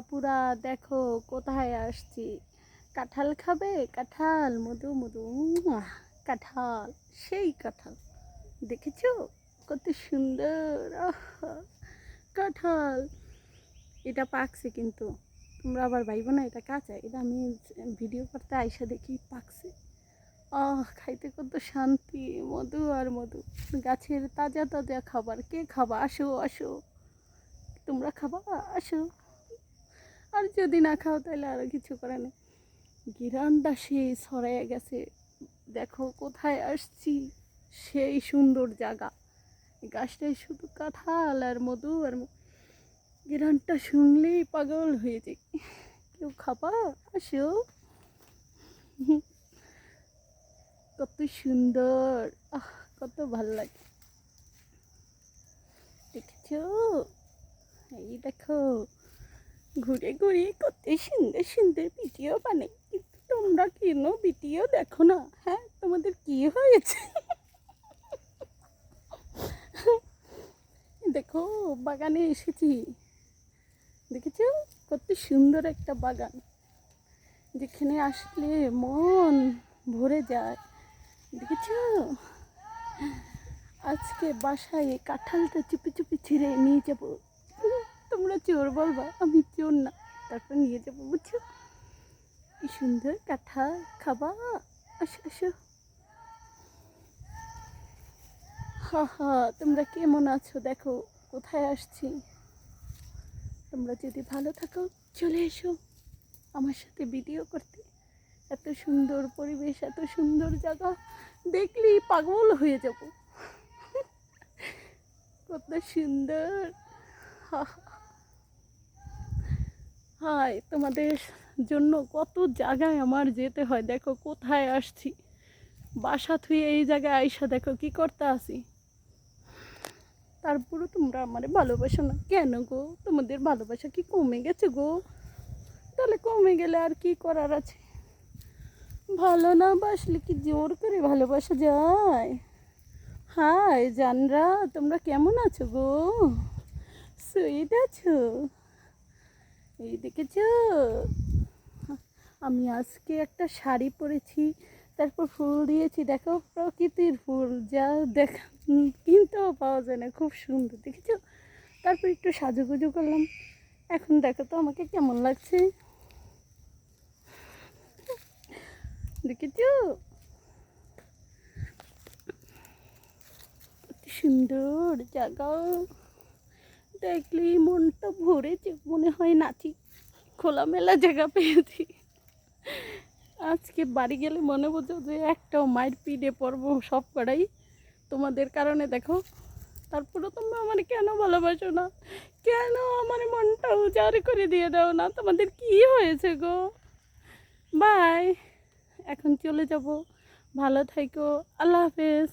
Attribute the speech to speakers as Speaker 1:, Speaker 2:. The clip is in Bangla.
Speaker 1: আপুরা দেখো কোথায় আসছি? কাঁঠাল খাবে? কাঁঠাল, মধু মধু কাঁঠাল, সেই কাঁঠাল। দেখেছ? কত সুন্দর কাঁঠাল। এটা পাকছে কিন্তু। তোমরা আবার ভাইবো না এটা কাঁচা। এটা আমি ভিডিও করতে আইসা দেখি পাকছে। আহ, খাইতে কত শান্তি, মধু আর মধু। গাছের তাজা তাজা খাবার। কে খাবা? আসো আসো। তোমরা খাবা? আসো। আর যদি না খাও তাহলে আরও কিছু করে না গিরানটা সেই ছড়াইয়া গেছে। দেখো কোথায় আসছি? সেই সুন্দর জায়গা। গাছটায় শুধু কাঁঠাল আর মধু আর গিরানটা শুনলেই পাগল হয়ে যাই কেউ খাবা? আসো। কত সুন্দর। আহ, কত ভালো লাগে। দেখেছ? এই দেখো। ঘুরে ঘুরে কত সুন্দর সুন্দর ভিডিও বানাই। কিন্তু তোমরা কেন ভিডিও দেখো না? হ্যাঁ তোমাদের কি হয়েছে? দেখো, বাগানে এসেছি। দেখেছ? কত সুন্দর একটা বাগান। যেখানে আসলে মন ভরে যায়। দেখেছ? আজকে বাসায় কাঁঠালটা চুপি চুপি ছিঁড়ে নিয়ে যাব। চোর বলবা, আমি চোর না। তারপর নিয়ে যাব, বুঝছ? কি সুন্দর কাঁঠাল খাবা, আসো আসো। হা হা, তোমরা কেমন আছো? দেখো, কোথায় আসছি? তোমরা যদি ভালো থাকো, চলে এসো আমার সাথে ভিডিও করতে। এত সুন্দর পরিবেশ, এত সুন্দর জায়গা, দেখলেই পাগল হয়ে যাব। কত সুন্দর। হাই তোমাদের জন্য কত জায়গায় আমার যেতে হয়। দেখো, কোথায় আসছি? বাসা থুয়ে এই জায়গায় আইসা দেখো, কি করতে আসি? তারপরে তোমরা আমার ভালোবাসো না। কেন গো? তোমাদের ভালোবাসা কি কমে গেছে গো? তাহলে কমে গেলে আর কি করার আছে? ভালো না বাসলে কি জোর করে ভালোবাসা যায়? হাই জানরা, তোমরা কেমন আছো গো? সুইট আছো? এই দেখেছ? আমি আজকে একটা শাড়ি পরেছি, তারপর ফুল দিয়েছি। দেখো প্রকৃতির ফুল, যা দেখ কিনতেও পাওয়া যায় না, খুব সুন্দর, দেখেছ? তারপর একটু সাজুগুজু করলাম। এখন দেখো তো আমাকে কেমন লাগছে। দেখেছ? সুন্দর জায়গা। দেখলেই মনটা ভরেছে মনে হয় নাচি খোলামেলা জায়গা পেয়েছি। আজকে বাড়ি গেলে মনে বোঝো যে একটাও মায়ের পিঠে পড়ব সব কটাই তোমাদের কারণে, দেখো। তারপরে তোমরা আমার কেন ভালোবাসো না? কেন আমার মনটা উজাড় করে দিয়ে দাও না? তোমাদের কি হয়েছে গো? বাই, এখন চলে যাব। ভালো থাইকো, আল্লাহ হাফেজ।